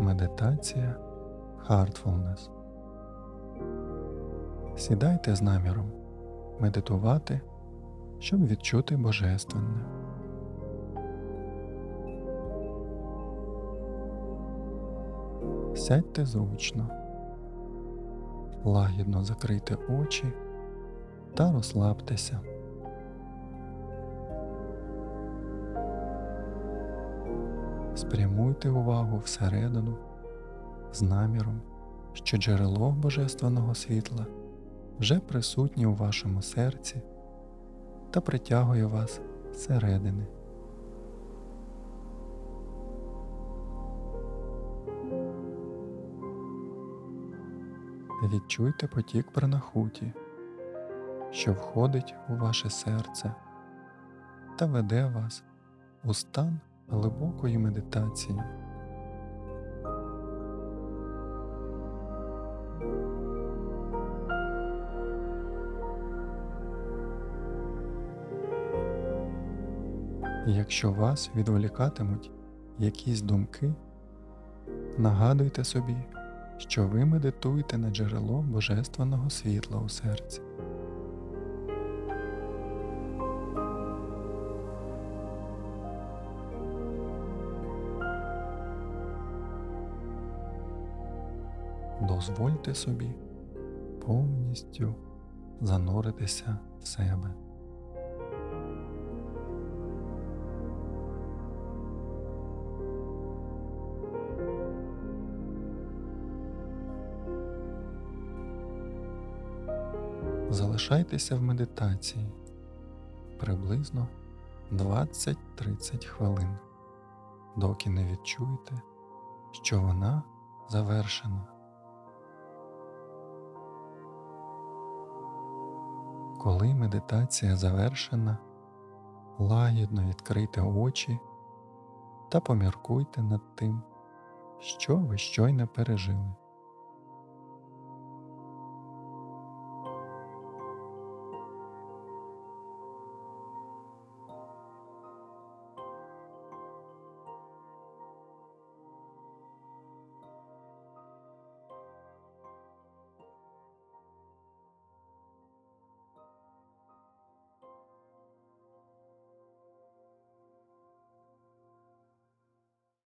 Медитація Heartfulness. Сідайте з наміром медитувати, щоб відчути божественне. Сядьте зручно, лагідно закрийте очі та розслабтеся. Спрямуйте увагу всередину з наміром, що джерело Божественного світла вже присутнє у вашому серці та притягує вас зсередини. Відчуйте потік пранахуті, що входить у ваше серце та веде вас у стан глибокої медитації. Якщо вас відволікатимуть якісь думки, нагадуйте собі, що ви медитуєте на джерело Божественного світла у серці. Дозвольте собі повністю зануритися в себе. Залишайтеся в медитації приблизно 20-30 хвилин, доки не відчуєте, що вона завершена. Коли медитація завершена, лагідно відкрийте очі та поміркуйте над тим, що ви щойно пережили.